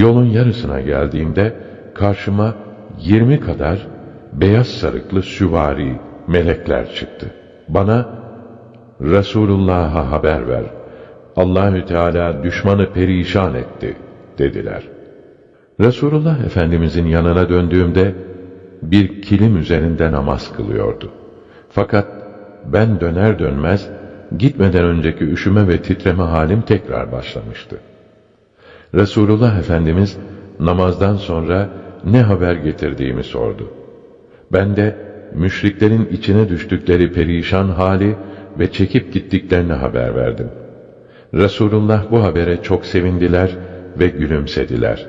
Yolun yarısına geldiğimde karşıma yirmi kadar beyaz sarıklı süvari melekler çıktı. Bana Resulullah'a haber ver. Allahü Teala düşmanı perişan etti dediler. Resulullah Efendimizin yanına döndüğümde bir kilim üzerinde namaz kılıyordu. Fakat ben döner dönmez gitmeden önceki üşüme ve titreme halim tekrar başlamıştı. Resulullah Efendimiz namazdan sonra ne haber getirdiğimi sordu. Ben de müşriklerin içine düştükleri perişan hali ve çekip gittiklerini haber verdim. Resulullah bu habere çok sevindiler ve gülümsediler.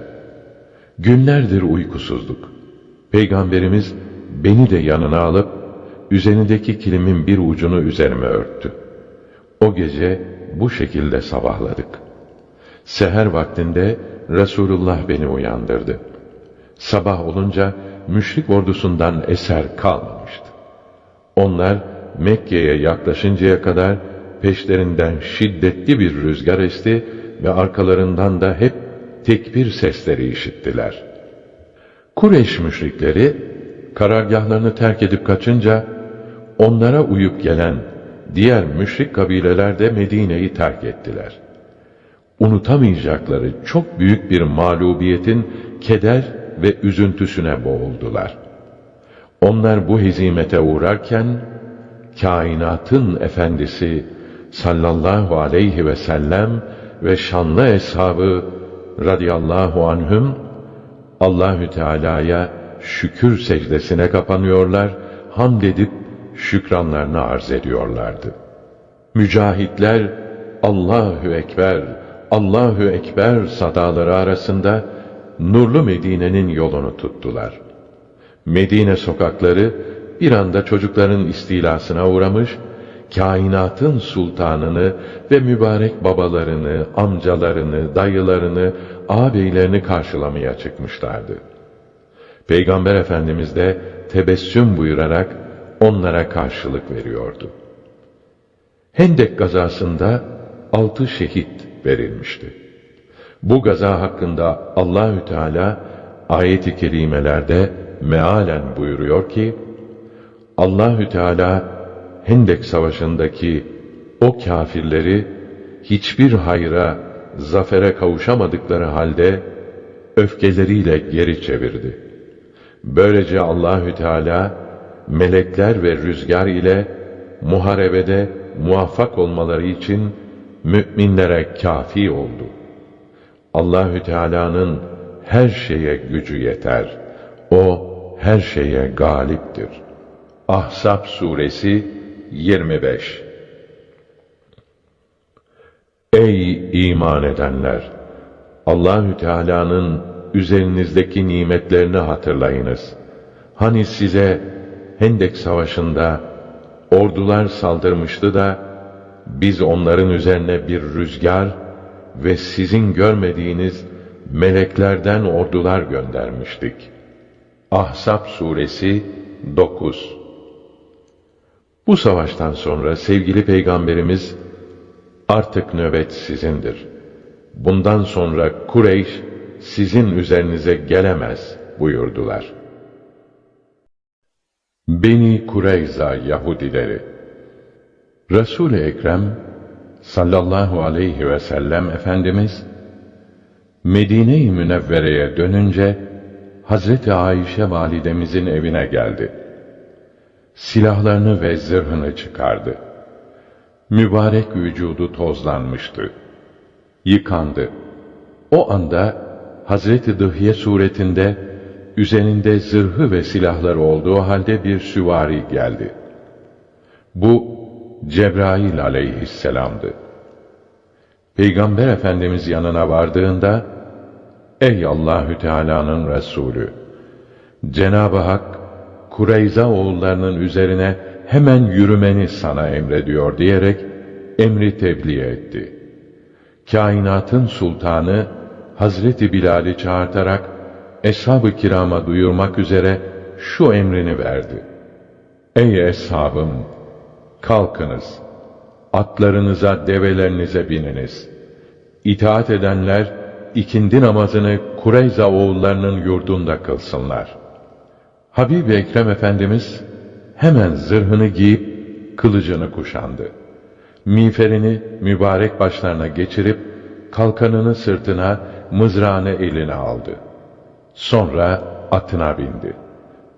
Günlerdir uykusuzduk. Peygamberimiz beni de yanına alıp üzerindeki kilimin bir ucunu üzerime örttü. O gece bu şekilde sabahladık. Seher vaktinde Resulullah beni uyandırdı. Sabah olunca müşrik ordusundan eser kalmamıştı. Onlar Mekke'ye yaklaşıncaya kadar peşlerinden şiddetli bir rüzgar esti ve arkalarından da hep tekbir sesleri işittiler. Kureyş müşrikleri karargahlarını terk edip kaçınca onlara uyup gelen diğer müşrik kabileler de Medine'yi terk ettiler. Unutamayacakları çok büyük bir mağlubiyetin keder ve üzüntüsüne boğuldular. Onlar bu hizimete uğrarken kainatın efendisi sallallahu aleyhi ve sellem ve şanlı eshabı radıyallahu anhüm Allahü Teala'ya şükür secdesine kapanıyorlar, hamd edip şükranlarını arz ediyorlardı. Mücahitler Allahu Ekber, Allahu Ekber sadaları arasında nurlu Medine'nin yolunu tuttular. Medine sokakları bir anda çocukların istilasına uğramış, kainatın sultanını ve mübarek babalarını, amcalarını, dayılarını, ağabeylerini karşılamaya çıkmışlardı. Peygamber Efendimiz de tebessüm buyurarak onlara karşılık veriyordu. Hendek gazasında altı şehit verilmişti. Bu gaza hakkında Allahü Teala ayet-i kerimelerde mealen buyuruyor ki Allahü Teala Hendek Savaşı'ndaki o kâfirleri hiçbir hayra, zafere kavuşamadıkları halde öfkeleriyle geri çevirdi. Böylece Allahü Teala melekler ve rüzgar ile muharebede muvaffak olmaları için müminlere kafi oldu. Allahü Teala'nın her şeye gücü yeter. O her şeye galiptir. Ahzab suresi 25 Ey iman edenler! Allahü Teala'nın üzerinizdeki nimetlerini hatırlayınız. Hani size Hendek Savaşı'nda ordular saldırmıştı da biz onların üzerine bir rüzgar ve sizin görmediğiniz meleklerden ordular göndermiştik. Ahzab suresi 9 Bu savaştan sonra sevgili peygamberimiz artık nöbet sizindir. Bundan sonra Kureyş sizin üzerinize gelemez buyurdular. Beni Kureyza Yahudileri Resul-i Ekrem sallallahu aleyhi ve sellem Efendimiz Medine-i Münevvere'ye dönünce Hazreti Ayşe validemizin evine geldi. Silahlarını ve zırhını çıkardı. Mübarek vücudu tozlanmıştı. Yıkandı. O anda Hazreti Dıhye suretinde üzerinde zırhı ve silahları olduğu halde bir süvari geldi. Bu Cebrail aleyhisselamdı. Peygamber Efendimiz yanına vardığında, Ey Allahü Teala'nın Resulü! Cenab-ı Hak, Kureyza oğullarının üzerine hemen yürümeni sana emrediyor diyerek emri tebliğ etti. Kainatın sultanı Hazreti Bilal'i çağırtarak eshab-ı kirama duyurmak üzere şu emrini verdi. Ey eshabım! Kalkınız! Atlarınıza, develerinize bininiz. İtaat edenler ikindi namazını Kureyza oğullarının yurdunda kılsınlar. Habib-i Ekrem Efendimiz hemen zırhını giyip kılıcını kuşandı. Miğferini mübarek başlarına geçirip kalkanını sırtına, mızrağını eline aldı. Sonra atına bindi.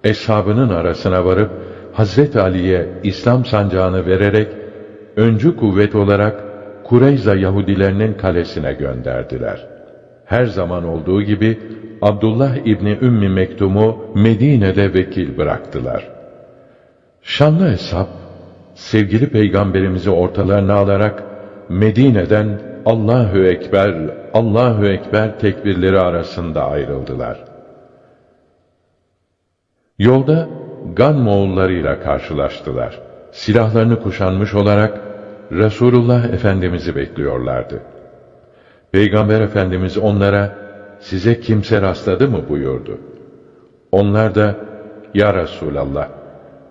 Eshabının arasına varıp Hazret Ali'ye İslam sancağını vererek öncü kuvvet olarak Kureyza Yahudilerinin kalesine gönderdiler. Her zaman olduğu gibi Abdullah İbni Ümmi Mektum'u Medine'de vekil bıraktılar. Şanlı hesap, sevgili peygamberimizi ortalarına alarak Medine'den Allahü Ekber, Allahü Ekber tekbirleri arasında ayrıldılar. Yolda Gan Moğullarıyla karşılaştılar. Silahlarını kuşanmış olarak Resulullah Efendimiz'i bekliyorlardı. Peygamber Efendimiz onlara size kimse rastladı mı buyurdu. Onlar da ya Resulallah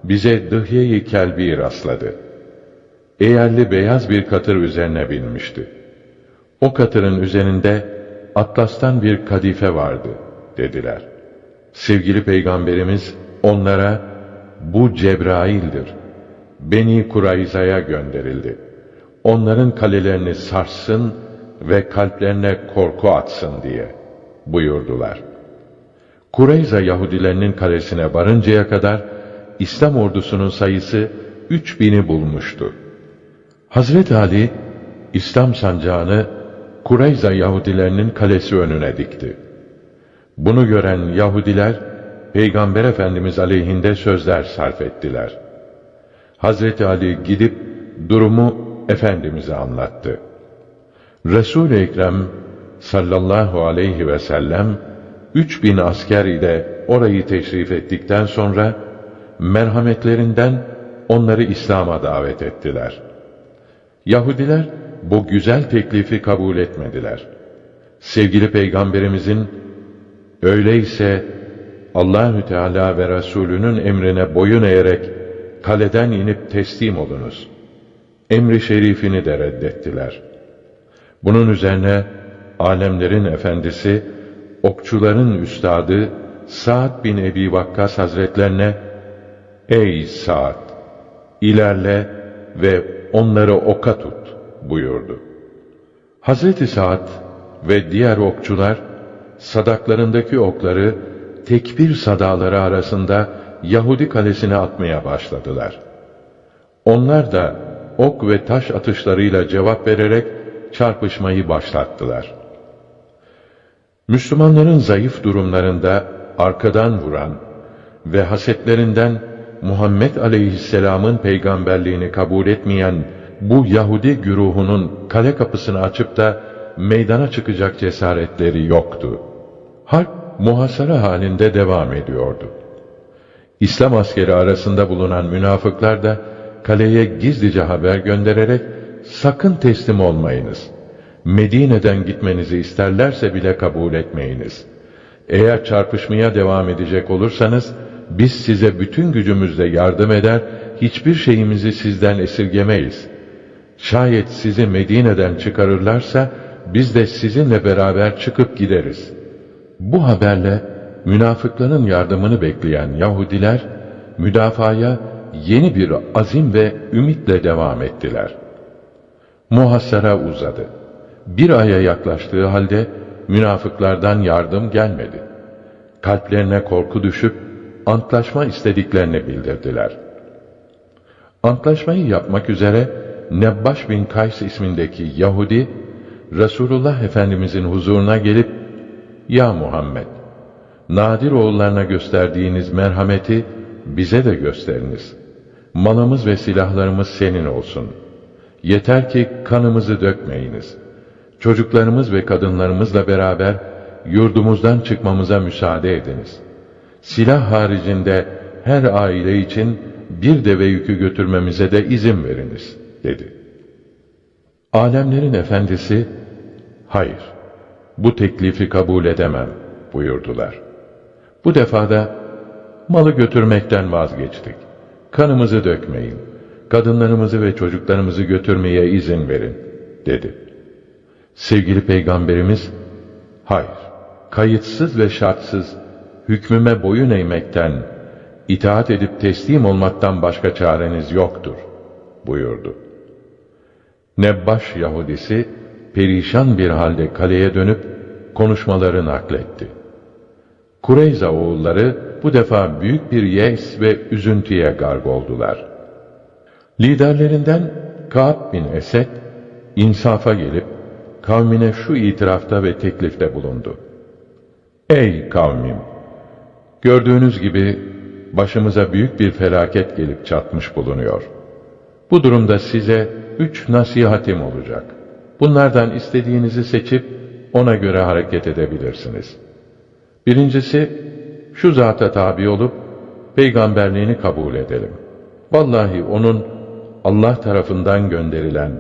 bize Dıhye-i Kelbi rastladı. Eğerli beyaz bir katır üzerine binmişti. O katırın üzerinde atlastan bir kadife vardı dediler. Sevgili Peygamberimiz onlara bu Cebrail'dir. Beni Kurayza'ya gönderildi. Onların kalelerini sarsın ve kalplerine korku atsın diye buyurdular. Kureyza Yahudilerinin kalesine varıncaya kadar İslam ordusunun sayısı 3000'i bulmuştu. Hazret Ali İslam sancağını Kureyza Yahudilerinin kalesi önüne dikti. Bunu gören Yahudiler Peygamber Efendimiz aleyhinde sözler sarf ettiler. Hazreti Ali gidip durumu Efendimiz'e anlattı. Resul-i Ekrem sallallahu aleyhi ve sellem 3000 asker ile orayı teşrif ettikten sonra merhametlerinden onları İslam'a davet ettiler. Yahudiler bu güzel teklifi kabul etmediler. Sevgili Peygamberimizin öyleyse Allahü Teala ve Resulünün emrine boyun eğerek kaleden inip teslim olunuz. Emri şerifini de reddettiler. Bunun üzerine alemlerin efendisi, okçuların üstadı Sa'd bin Ebi Vakkas Hazretlerine Ey Sa'd! ilerle ve onları oka tut buyurdu. Hazreti Sa'd ve diğer okçular sadaklarındaki okları tekbir sadaları arasında Yahudi kalesine atmaya başladılar. Onlar da ok ve taş atışlarıyla cevap vererek çarpışmayı başlattılar. Müslümanların zayıf durumlarında arkadan vuran ve hasetlerinden Muhammed Aleyhisselam'ın peygamberliğini kabul etmeyen bu Yahudi güruhunun kale kapısını açıp da meydana çıkacak cesaretleri yoktu. Harp muhasara halinde devam ediyordu. İslam askeri arasında bulunan münafıklar da kaleye gizlice haber göndererek sakın teslim olmayınız. Medine'den gitmenizi isterlerse bile kabul etmeyiniz. Eğer çarpışmaya devam edecek olursanız biz size bütün gücümüzle yardım eder, hiçbir şeyimizi sizden esirgemeyiz. Şayet sizi Medine'den çıkarırlarsa biz de sizinle beraber çıkıp gideriz. Bu haberle münafıkların yardımını bekleyen Yahudiler müdafaya yeni bir azim ve ümitle devam ettiler. Muhassara uzadı. Bir aya yaklaştığı halde münafıklardan yardım gelmedi. Kalplerine korku düşüp antlaşma istediklerini bildirdiler. Antlaşmayı yapmak üzere Nebbaş bin Kays ismindeki Yahudi Resulullah Efendimizin huzuruna gelip Ya Muhammed Nadir oğullarına gösterdiğiniz merhameti bize de gösteriniz. Malımız ve silahlarımız senin olsun. Yeter ki kanımızı dökmeyiniz. Çocuklarımız ve kadınlarımızla beraber yurdumuzdan çıkmamıza müsaade ediniz. Silah haricinde her aile için bir deve yükü götürmemize de izin veriniz, dedi. Alemlerin efendisi, hayır, bu teklifi kabul edemem, buyurdular. Bu defada malı götürmekten vazgeçtik. Kanımızı dökmeyin. Kadınlarımızı ve çocuklarımızı götürmeye izin verin, dedi. Sevgili Peygamberimiz, Hayır, kayıtsız ve şartsız hükmüme boyun eğmekten, itaat edip teslim olmaktan başka çareniz yoktur, buyurdu. Nebbaş Yahudisi, perişan bir halde kaleye dönüp, konuşmaları nakletti. Kureyza oğulları bu defa büyük bir yes ve üzüntüye garg oldular. Liderlerinden Ka'b bin Esed, insafa gelip, kavmine şu itirafta ve teklifte bulundu. Ey kavmim! Gördüğünüz gibi başımıza büyük bir felaket gelip çatmış bulunuyor. Bu durumda size üç nasihatim olacak. Bunlardan istediğinizi seçip ona göre hareket edebilirsiniz. Birincisi, şu zata tabi olup peygamberliğini kabul edelim. Vallahi onun Allah tarafından gönderilen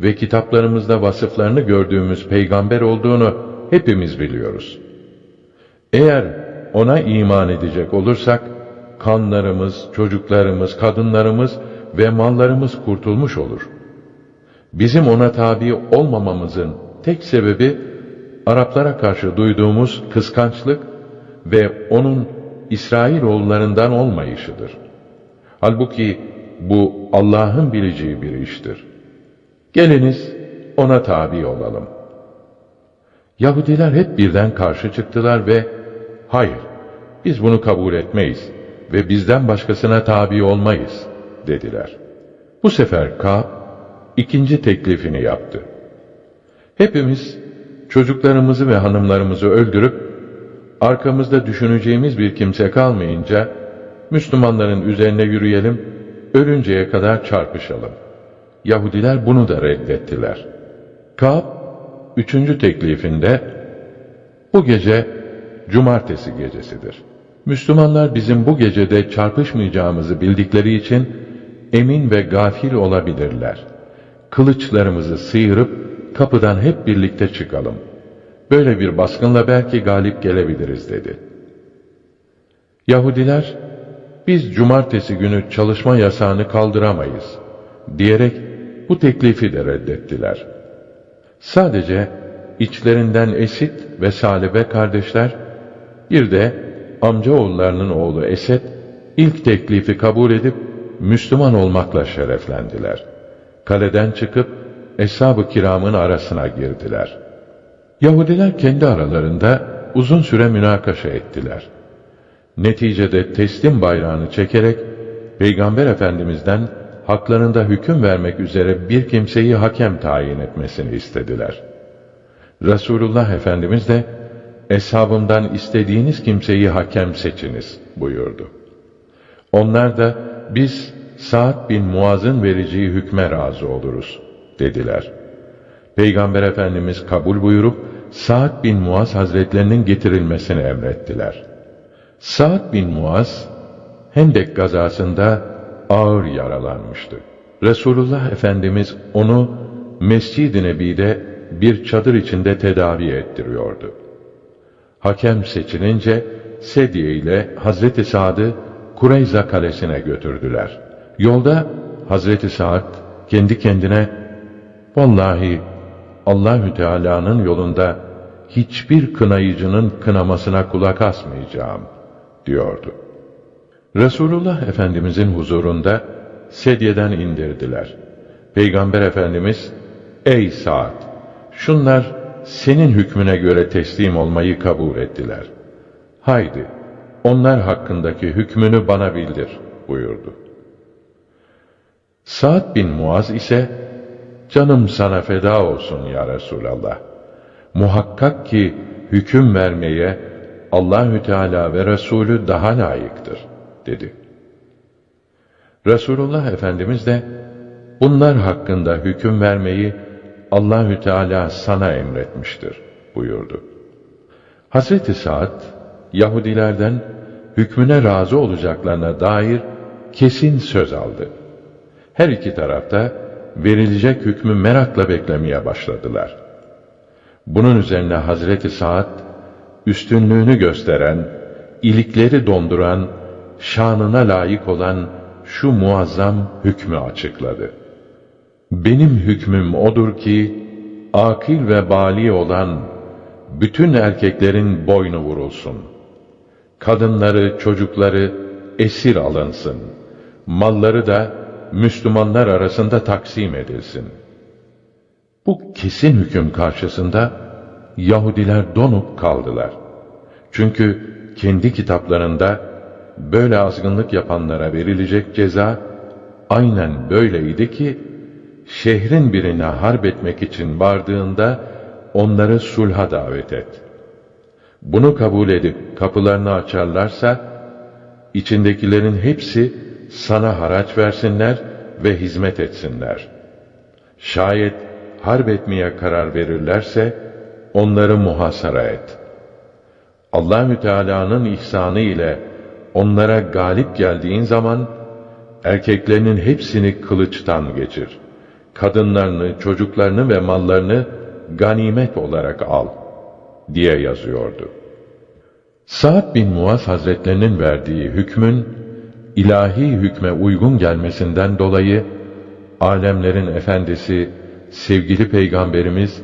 ve kitaplarımızda vasıflarını gördüğümüz peygamber olduğunu hepimiz biliyoruz. Eğer ona iman edecek olursak, kanlarımız, çocuklarımız, kadınlarımız ve mallarımız kurtulmuş olur. Bizim ona tabi olmamamızın tek sebebi, Araplara karşı duyduğumuz kıskançlık ve onun İsrailoğullarından olmayışıdır. Halbuki bu Allah'ın bileceği bir iştir. Geliniz ona tabi olalım. Yahudiler hep birden karşı çıktılar ve hayır biz bunu kabul etmeyiz ve bizden başkasına tabi olmayız dediler. Bu sefer Ka'b ikinci teklifini yaptı. Hepimiz çocuklarımızı ve hanımlarımızı öldürüp arkamızda düşüneceğimiz bir kimse kalmayınca Müslümanların üzerine yürüyelim, ölünceye kadar çarpışalım. Yahudiler bunu da reddettiler. Ka'b üçüncü teklifinde bu gece cumartesi gecesidir. Müslümanlar bizim bu gecede çarpışmayacağımızı bildikleri için emin ve gafil olabilirler. Kılıçlarımızı sıyırıp kapıdan hep birlikte çıkalım. Böyle bir baskınla belki galip gelebiliriz dedi. Yahudiler, biz cumartesi günü çalışma yasağını kaldıramayız diyerek bu teklifi de reddettiler. Sadece içlerinden Esit ve Salebe kardeşler, bir de amcaoğullarının oğlu Esed, ilk teklifi kabul edip Müslüman olmakla şereflendiler. Kaleden çıkıp Eshab-ı kiramın arasına girdiler. Yahudiler kendi aralarında uzun süre münakaşa ettiler. Neticede teslim bayrağını çekerek Peygamber Efendimiz'den haklarında hüküm vermek üzere bir kimseyi hakem tayin etmesini istediler. Resulullah Efendimiz de eshabımdan istediğiniz kimseyi hakem seçiniz buyurdu. Onlar da biz Sa'd bin Muaz'ın vereceği hükme razı oluruz dediler. Peygamber Efendimiz kabul buyurup Sa'd bin Muaz hazretlerinin getirilmesini emrettiler. Sa'd bin Muaz Hendek gazasında ağır yaralanmıştı. Resulullah Efendimiz onu Mescid-i Nebi'de bir çadır içinde tedavi ettiriyordu. Hakem seçilince Sedye ile Hazreti Sa'd'ı Kureyza kalesine götürdüler. Yolda Hazreti Sa'd kendi kendine Vallahi Allahü Teala'nın yolunda hiçbir kınayıcının kınamasına kulak asmayacağım diyordu. Resulullah Efendimizin huzurunda sedyeden indirdiler. Peygamber Efendimiz, ey Sa'd, şunlar senin hükmüne göre teslim olmayı kabul ettiler. Haydi, onlar hakkındaki hükmünü bana bildir, buyurdu. Sa'd bin Muaz ise, canım sana feda olsun ya Resulallah. Muhakkak ki hüküm vermeye Allahü Teala ve Resulü daha layıktır, dedi. Resulullah Efendimiz de, bunlar hakkında hüküm vermeyi Allahü Teala sana emretmiştir, buyurdu. Hazreti Sa'd, Yahudilerden hükmüne razı olacaklarına dair kesin söz aldı. Her iki tarafta verilecek hükmü merakla beklemeye başladılar. Bunun üzerine Hazreti Sa'd, üstünlüğünü gösteren, ilikleri donduran, şanına layık olan şu muazzam hükmü açıkladı. Benim hükmüm odur ki, akil ve bali olan, bütün erkeklerin boynu vurulsun. Kadınları, çocukları esir alınsın. Malları da Müslümanlar arasında taksim edilsin. Bu kesin hüküm karşısında Yahudiler donup kaldılar. Çünkü kendi kitaplarında böyle azgınlık yapanlara verilecek ceza aynen böyleydi ki şehrin birine harp etmek için vardığında onları sulha davet et. Bunu kabul edip kapılarını açarlarsa içindekilerin hepsi sana haraç versinler ve hizmet etsinler. Şayet harp etmeye karar verirlerse onları muhasara et. Allahü Teala'nın ihsanı ile onlara galip geldiğin zaman erkeklerinin hepsini kılıçtan geçir. Kadınlarını, çocuklarını ve mallarını ganimet olarak al diye yazıyordu. Sa'd bin Muaz Hazretlerinin verdiği hükmün ilahi hükme uygun gelmesinden dolayı alemlerin efendisi sevgili peygamberimiz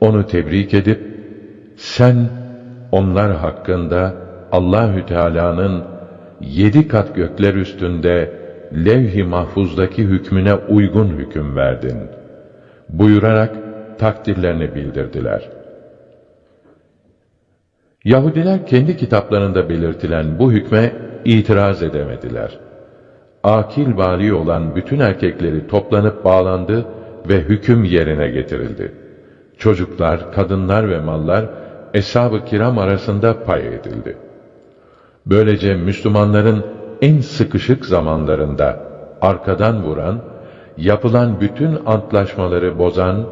onu tebrik edip sen onlar hakkında Allahü Teala'nın yedi kat gökler üstünde levh-i mahfuzdaki hükmüne uygun hüküm verdin. Buyurarak takdirlerini bildirdiler. Yahudiler kendi kitaplarında belirtilen bu hükme itiraz edemediler. Akil vali olan bütün erkekleri toplanıp bağlandı ve hüküm yerine getirildi. Çocuklar, kadınlar ve mallar eshab-ı kiram arasında pay edildi. Böylece Müslümanların en sıkışık zamanlarında arkadan vuran, yapılan bütün antlaşmaları bozan,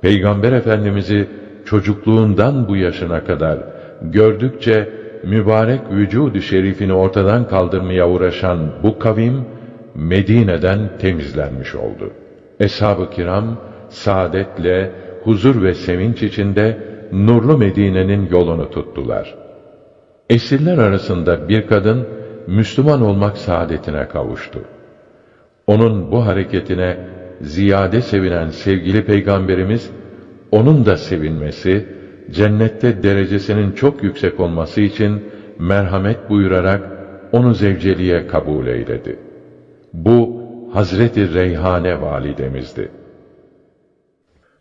Peygamber Efendimiz'i çocukluğundan bu yaşına kadar gördükçe mübarek vücudu şerifini ortadan kaldırmaya uğraşan bu kavim Medine'den temizlenmiş oldu. Eshab-ı kiram saadetle, huzur ve sevinç içinde nurlu Medine'nin yolunu tuttular. Esirler arasında bir kadın Müslüman olmak saadetine kavuştu. Onun bu hareketine ziyade sevinen sevgili peygamberimiz onun da sevinmesi, cennette derecesinin çok yüksek olması için merhamet buyurarak onu zevceliğe kabul eyledi. Bu Hazreti Reyhane validemizdi.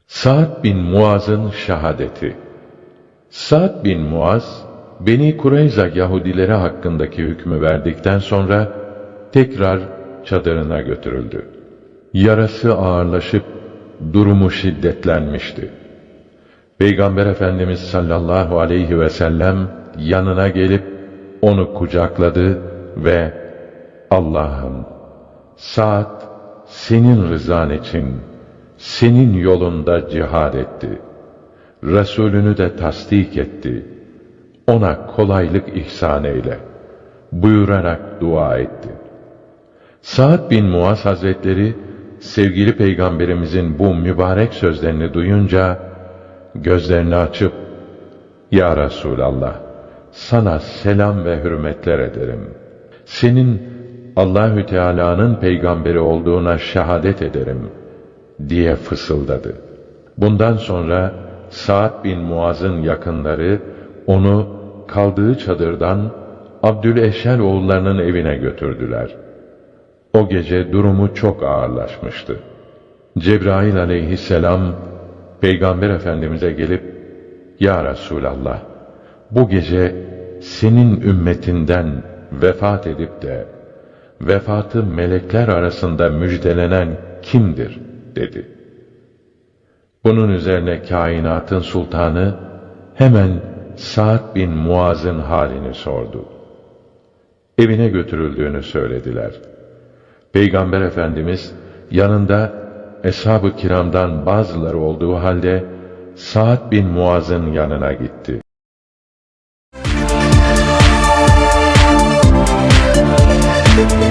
Sa'd bin Muaz'ın şahadeti Sa'd bin Muaz, Beni Kureyza Yahudileri hakkındaki hükmü verdikten sonra tekrar çadırına götürüldü. Yarası ağırlaşıp durumu şiddetlenmişti. Peygamber Efendimiz sallallahu aleyhi ve sellem yanına gelip onu kucakladı ve Allah'ım saat senin rızan için senin yolunda cihad etti. Resulünü de tasdik etti. Ona kolaylık ihsan eyle. Buyurarak dua etti. Sa'd bin Muaz Hazretleri sevgili peygamberimizin bu mübarek sözlerini duyunca gözlerini açıp Ya Resulallah sana selam ve hürmetler ederim. Senin Allahü Teala'nın peygamberi olduğuna şehadet ederim diye fısıldadı. Bundan sonra Sa'd bin Muaz'ın yakınları onu kaldığı çadırdan Abdüleşer oğullarının evine götürdüler. O gece durumu çok ağırlaşmıştı. Cebrail aleyhisselam Peygamber Efendimiz'e gelip Ya Resulallah bu gece senin ümmetinden vefat edip de vefatı melekler arasında müjdelenen kimdir dedi. Bunun üzerine kainatın sultanı hemen Sa'd bin Muaz'ın halini sordu. Evine götürüldüğünü söylediler. Peygamber Efendimiz yanında eshab-ı kiramdan bazıları olduğu halde Sa'd bin Muaz'ın yanına gitti. Müzik